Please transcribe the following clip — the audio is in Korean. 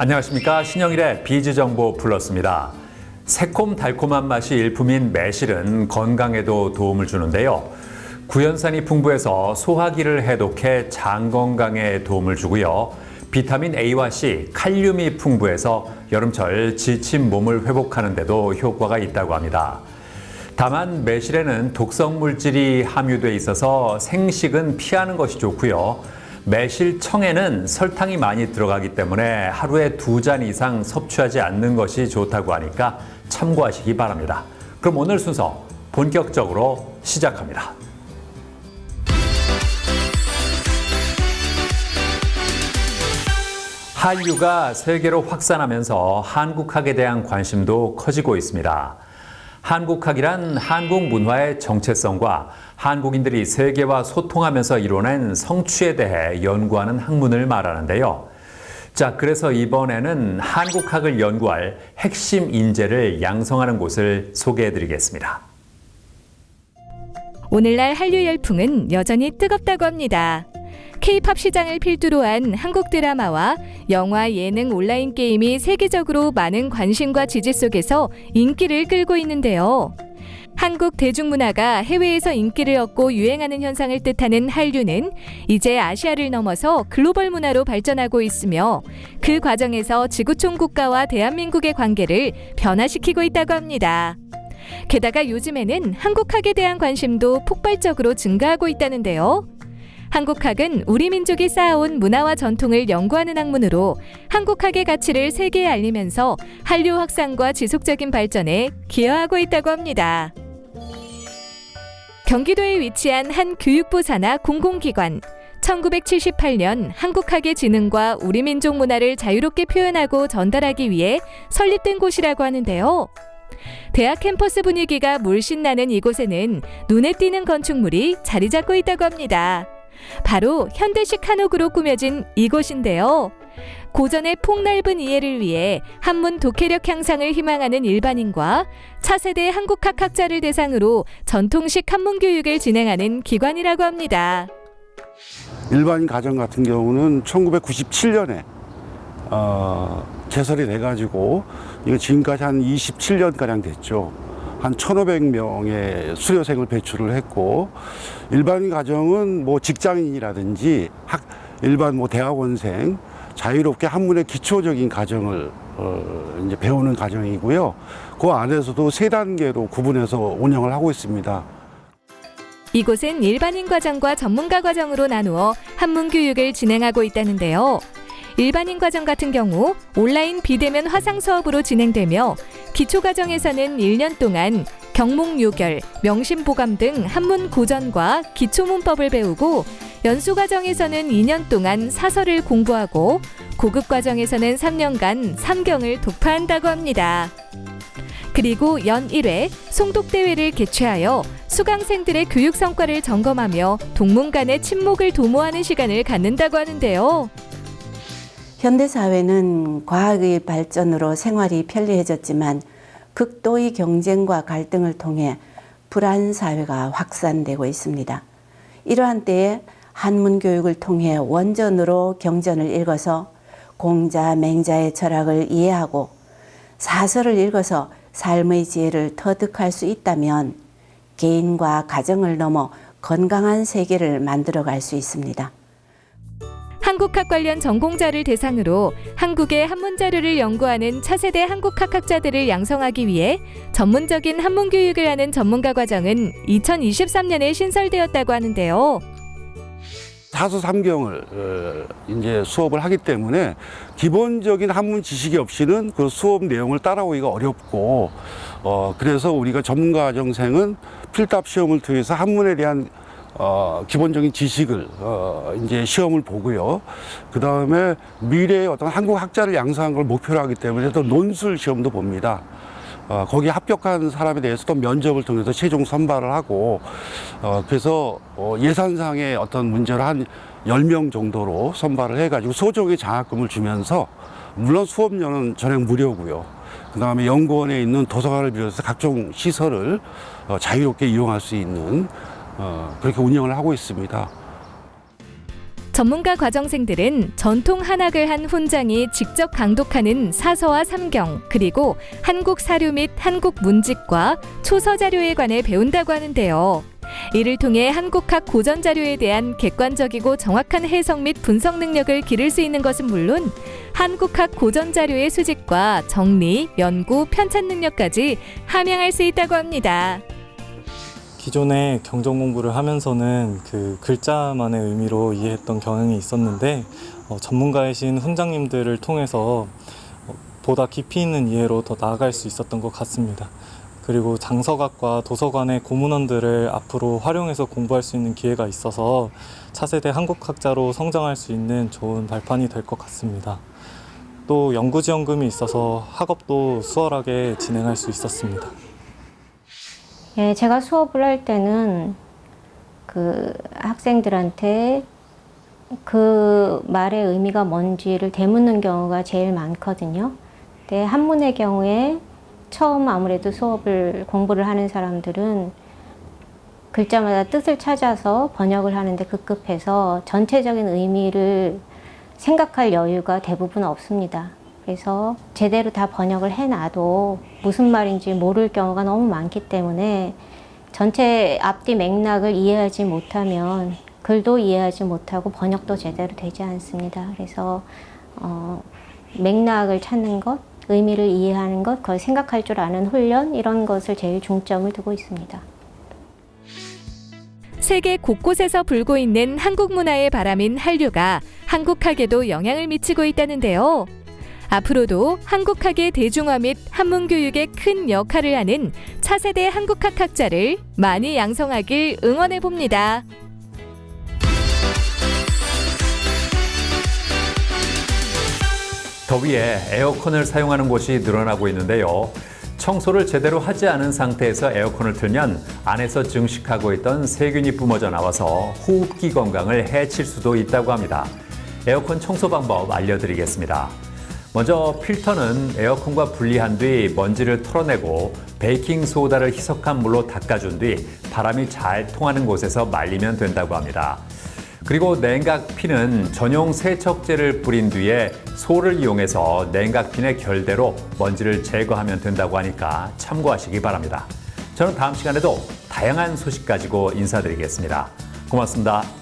안녕하십니까 신영일의 비즈 정보 플러스입니다. 새콤달콤한 맛이 일품인 매실은 건강에도 도움을 주는데요. 구연산이 풍부해서 소화기를 해독해 장 건강에 도움을 주고요. 비타민 A와 C, 칼륨이 풍부해서 여름철 지친 몸을 회복하는 데도 효과가 있다고 합니다. 다만 매실에는 독성 물질이 함유돼 있어서 생식은 피하는 것이 좋고요. 매실청에는 설탕이 많이 들어가기 때문에 하루에 두 잔 이상 섭취하지 않는 것이 좋다고 하니까 참고하시기 바랍니다. 그럼 오늘 순서 본격적으로 시작합니다. 한류가 세계로 확산하면서 한국학에 대한 관심도 커지고 있습니다. 한국학이란 한국 문화의 정체성과 한국인들이 세계와 소통하면서 이뤄낸 성취에 대해 연구하는 학문을 말하는데요. 자, 그래서 이번에는 한국학을 연구할 핵심 인재를 양성하는 곳을 소개해 드리겠습니다. 오늘날 한류 열풍은 여전히 뜨겁다고 합니다. K-팝 시장을 필두로 한 한국 드라마와 영화, 예능, 온라인 게임이 세계적으로 많은 관심과 지지 속에서 인기를 끌고 있는데요. 한국 대중문화가 해외에서 인기를 얻고 유행하는 현상을 뜻하는 한류는 이제 아시아를 넘어서 글로벌 문화로 발전하고 있으며 그 과정에서 지구촌 국가와 대한민국의 관계를 변화시키고 있다고 합니다. 게다가 요즘에는 한국학에 대한 관심도 폭발적으로 증가하고 있다는데요. 한국학은 우리 민족이 쌓아온 문화와 전통을 연구하는 학문으로 한국학의 가치를 세계에 알리면서 한류 확산과 지속적인 발전에 기여하고 있다고 합니다. 경기도에 위치한 한 교육부 산하 공공기관 1978년 한국학의 지능과 우리 민족 문화를 자유롭게 표현하고 전달하기 위해 설립된 곳이라고 하는데요. 대학 캠퍼스 분위기가 물씬 나는 이곳에는 눈에 띄는 건축물이 자리 잡고 있다고 합니다. 바로 현대식 한옥으로 꾸며진 이곳인데요. 고전의 폭넓은 이해를 위해 한문 독해력 향상을 희망하는 일반인과 차세대 한국학 학자를 대상으로 전통식 한문 교육을 진행하는 기관이라고 합니다. 일반인 가정 같은 경우는 1997년에 어, 개설이 돼가지고 이거 지금까지 한 27년 가량 됐죠. 한 1,500명의 수료생을 배출을 했고 일반인 가정은 뭐 직장인이라든지 학 일반 뭐 대학원생 자유롭게 한문의 기초적인 가정을 어, 이제 배우는 가정이고요. 그 안에서도 세 단계로 구분해서 운영을 하고 있습니다. 이곳은 일반인 과정과 전문가 과정으로 나누어 한문 교육을 진행하고 있다는데요. 일반인 과정 같은 경우 온라인 비대면 화상 수업으로 진행되며 기초 과정에서는 1년 동안 경목 요결, 명심 보감 등 한문 고전과 기초 문법을 배우고 연수 과정에서는 2년 동안 사설을 공부하고 고급 과정에서는 3년간 삼경을 독파한다고 합니다. 그리고 연 1회 송독 대회를 개최하여 수강생들의 교육 성과를 점검하며 동문 간의 친목을 도모하는 시간을 갖는다고 하는데요. 현대 사회는 과학의 발전으로 생활이 편리해졌지만 극도의 경쟁과 갈등을 통해 불안 사회가 확산되고 있습니다. 이러한 때에 한문 교육을 통해 원전으로 경전을 읽어서 공자, 맹자의 철학을 이해하고 사설을 읽어서 삶의 지혜를 터득할 수 있다면 개인과 가정을 넘어 건강한 세계를 만들어 갈 수 있습니다. 한국학 관련 전공자를 대상으로 한국의 한문 자료를 연구하는 차세대 한국학 학자들을 양성하기 위해 전문적인 한문 교육을 하는 전문가 과정은 2023년에 신설되었다고 하는데요. 사수 삼경을 어, 이제 수업을 하기 때문에 기본적인 한문 지식이 없이는 그 수업 내용을 따라오기가 어렵고 어 그래서 우리가 전문가 과정생은 필답 시험을 통해서 한문에 대한 어 기본적인 지식을 어 이제 시험을 보고요. 그 다음에 미래의 어떤 한국 학자를 양성한 걸 목표로 하기 때문에 또 논술 시험도 봅니다. 어, 거기에 합격한 사람에 대해서도 면접을 통해서 최종 선발을 하고 어, 그래서 어, 예산상의 어떤 문제를 한 10명 정도로 선발을 해가지고 소정의 장학금을 주면서 물론 수업료는 전액 무료고요. 그 다음에 연구원에 있는 도서관을 비롯해서 각종 시설을 어, 자유롭게 이용할 수 있는 어, 그렇게 운영을 하고 있습니다. 전문가 과정생들은 전통 한학을 한 훈장이 직접 강독하는 사서와 삼경, 그리고 한국 사료 및 한국 문집과 초서 자료에 관해 배운다고 하는데요. 이를 통해 한국학 고전 자료에 대한 객관적이고 정확한 해석 및 분석 능력을 기를 수 있는 것은 물론 한국학 고전 자료의 수집과 정리, 연구, 편찬 능력까지 함양할 수 있다고 합니다. 기존에 경전 공부를 하면서는 그 글자만의 의미로 이해했던 경향이 있었는데 어, 전문가이신 훈장님들을 통해서 어, 보다 깊이 있는 이해로 더 나아갈 수 있었던 것 같습니다. 그리고 장서각과 도서관의 고문원들을 앞으로 활용해서 공부할 수 있는 기회가 있어서 차세대 한국학자로 성장할 수 있는 좋은 발판이 될 것 같습니다. 또 연구지원금이 있어서 학업도 수월하게 진행할 수 있었습니다. 예, 제가 수업을 할 때는 그 학생들한테 그 말의 의미가 뭔지를 되묻는 경우가 제일 많거든요. 근데 한문의 경우에 처음 아무래도 수업을 공부를 하는 사람들은 글자마다 뜻을 찾아서 번역을 하는데 급급해서 전체적인 의미를 생각할 여유가 대부분 없습니다. 그래서 제대로 다 번역을 해놔도 무슨 말인지 모를 경우가 너무 많기 때문에 전체 앞뒤 맥락을 이해하지 못하면 글도 이해하지 못하고 번역도 제대로 되지 않습니다. 그래서 어, 맥락을 찾는 것, 의미를 이해하는 것, 그걸 생각할 줄 아는 훈련 이런 것을 제일 중점을 두고 있습니다. 세계 곳곳에서 불고 있는 한국 문화의 바람인 한류가 한국학에도 영향을 미치고 있다는데요. 앞으로도 한국학의 대중화 및 한문 교육에 큰 역할을 하는 차세대 한국학 학자를 많이 양성하길 응원해 봅니다. 더위에 에어컨을 사용하는 곳이 늘어나고 있는데요. 청소를 제대로 하지 않은 상태에서 에어컨을 틀면 안에서 증식하고 있던 세균이 뿜어져 나와서 호흡기 건강을 해칠 수도 있다고 합니다. 에어컨 청소 방법 알려드리겠습니다. 먼저 필터는 에어컨과 분리한 뒤 먼지를 털어내고 베이킹 소다를 희석한 물로 닦아준 뒤 바람이 잘 통하는 곳에서 말리면 된다고 합니다. 그리고 냉각핀은 전용 세척제를 뿌린 뒤에 소를 이용해서 냉각핀의 결대로 먼지를 제거하면 된다고 하니까 참고하시기 바랍니다. 저는 다음 시간에도 다양한 소식 가지고 인사드리겠습니다. 고맙습니다.